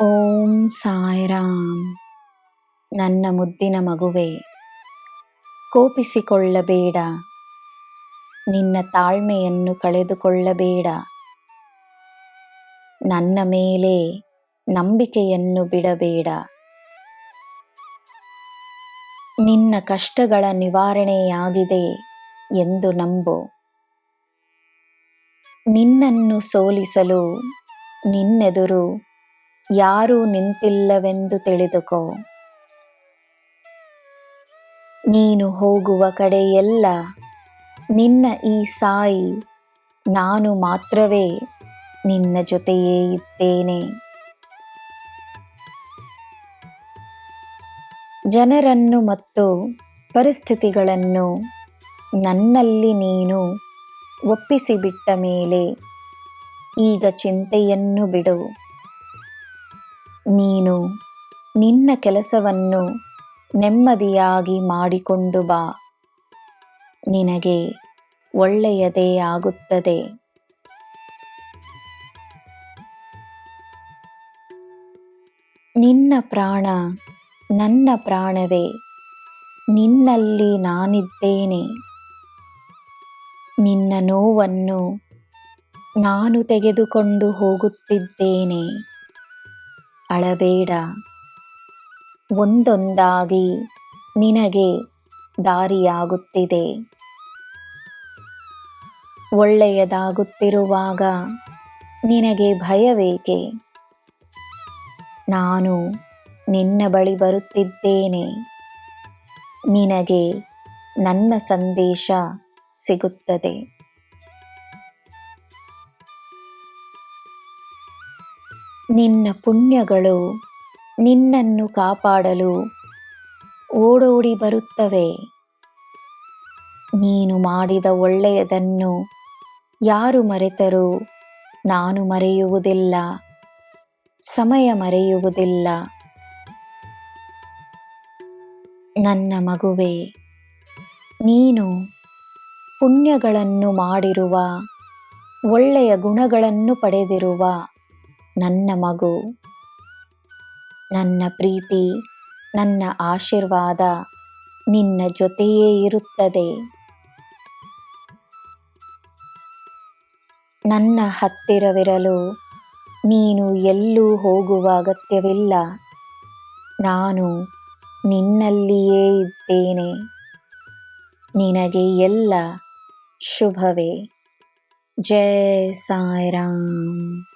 ಓಂ ಸಾಯಿರಾಮ್. ನನ್ನ ಮುದ್ದಿನ ಮಗುವೆ, ಕೋಪಿಸಿಕೊಳ್ಳಬೇಡ. ನಿನ್ನ ತಾಳ್ಮೆಯನ್ನು ಕಳೆದುಕೊಳ್ಳಬೇಡ. ನನ್ನ ಮೇಲೆ ನಂಬಿಕೆಯನ್ನು ಬಿಡಬೇಡ. ನಿನ್ನ ಕಷ್ಟಗಳ ನಿವಾರಣೆಯಾಗಿದೆ ಎಂದು ನಂಬು. ನಿನ್ನನ್ನು ಸೋಲಿಸಲು ನಿನ್ನೆದುರು ಯಾರೂ ನಿಂತಿಲ್ಲವೆಂದು ತಿಳಿದುಕೋ. ನೀನು ಹೋಗುವ ಕಡೆಯೆಲ್ಲ ನಿನ್ನ ಈ ಸಾಯಿ, ನಾನು ಮಾತ್ರವೇ ನಿನ್ನ ಜೊತೆಯೇ ಇದ್ದೇನೆ. ಜನರನ್ನು ಮತ್ತು ಪರಿಸ್ಥಿತಿಗಳನ್ನು ನನ್ನಲ್ಲಿ ನೀನು ಒಪ್ಪಿಸಿಬಿಟ್ಟ ಮೇಲೆ ಈಗ ಚಿಂತೆಯನ್ನು ಬಿಡು. ನೀನು ನಿನ್ನ ಕೆಲಸವನ್ನು ನೆಮ್ಮದಿಯಾಗಿ ಮಾಡಿಕೊಂಡು ಬಾ. ನಿನಗೆ ಒಳ್ಳೆಯದೇ ಆಗುತ್ತದೆ. ನಿನ್ನ ಪ್ರಾಣ ನನ್ನ ಪ್ರಾಣವೇ. ನಿನ್ನಲ್ಲಿ ನಾನಿದ್ದೇನೆ. ನಿನ್ನ ನೋವನ್ನು ನಾನು ತೆಗೆದುಕೊಂಡು ಹೋಗುತ್ತಿದ್ದೇನೆ. ಅಳಬೇಡ. ಒಂದೊಂದಾಗಿ ನಿನಗೆ ದಾರಿಯಾಗುತ್ತಿದೆ. ಒಳ್ಳೆಯದಾಗುತ್ತಿರುವಾಗ ನಿನಗೆ ಭಯವೇಕೆ? ನಾನು ನಿನ್ನ ಬಳಿ ಬರುತ್ತಿದ್ದೇನೆ. ನಿನಗೆ ನನ್ನ ಸಂದೇಶ ಸಿಗುತ್ತದೆ. ನಿನ್ನ ಪುಣ್ಯಗಳು ನಿನ್ನನ್ನು ಕಾಪಾಡಲು ಓಡೋಡಿ ಬರುತ್ತವೆ. ನೀನು ಮಾಡಿದ ಒಳ್ಳೆಯದನ್ನು ಯಾರು ಮರೆತರೂ ನಾನು ಮರೆಯುವುದಿಲ್ಲ, ಸಮಯ ಮರೆಯುವುದಿಲ್ಲ. ನನ್ನ ಮಗುವೆ, ನೀನು ಪುಣ್ಯಗಳನ್ನು ಮಾಡಿರುವ, ಒಳ್ಳೆಯ ಗುಣಗಳನ್ನು ಪಡೆದಿರುವ ನನ್ನ ಮಗು, ನನ್ನ ಪ್ರೀತಿ, ನನ್ನ ಆಶೀರ್ವಾದ ನಿನ್ನ ಜೊತೆಯೇ ಇರುತ್ತದೆ. ನನ್ನ ಹತ್ತಿರವಿರಲು ನೀನು ಎಲ್ಲೂ ಹೋಗುವ ಅಗತ್ಯವಿಲ್ಲ. ನಾನು ನಿನ್ನಲ್ಲಿಯೇ ಇದ್ದೇನೆ. ನಿನಗೆ ಎಲ್ಲ ಶುಭವೇ. ಜಯ ಸಾಯಿರಾಮ್.